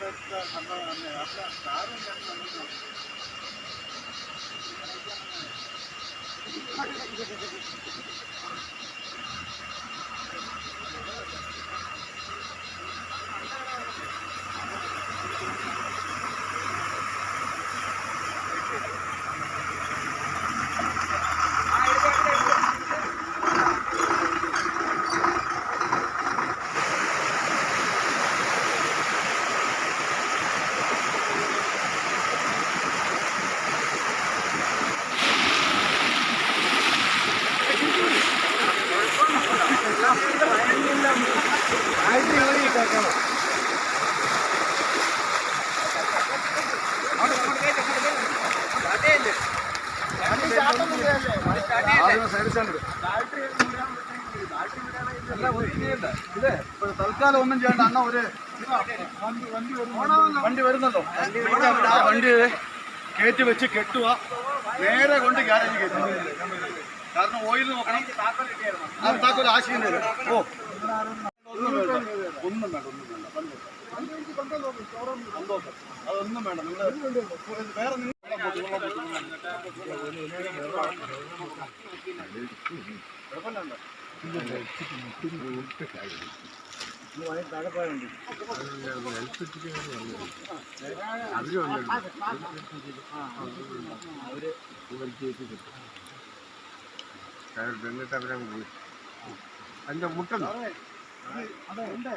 આપણા આપણા સારું નથી തൽക്കാലം ഒന്നും ചെയ്യണ്ട. അന്ന ഒരു വണ്ടി വരുന്നല്ലോ. ആ വണ്ടി കയറ്റി വെച്ച് കെട്ടുക. നേരെ കൊണ്ട് ഗ്യാരേജ് കയറ്റുക കാരണം ഓയിൽ നോക്കണം. താക്കോൽ ആശയം തരും ഓ. ഒന്നും വേണ്ട ഒന്നും വേണ്ട ഒന്നും വേണ്ട സന്തോഷം അതൊന്നും വേണ്ട നിങ്ങൾ വേറെ അവരെ അതിന്റെ മുട്ടുണ്ടോ அதான் ரெண்டு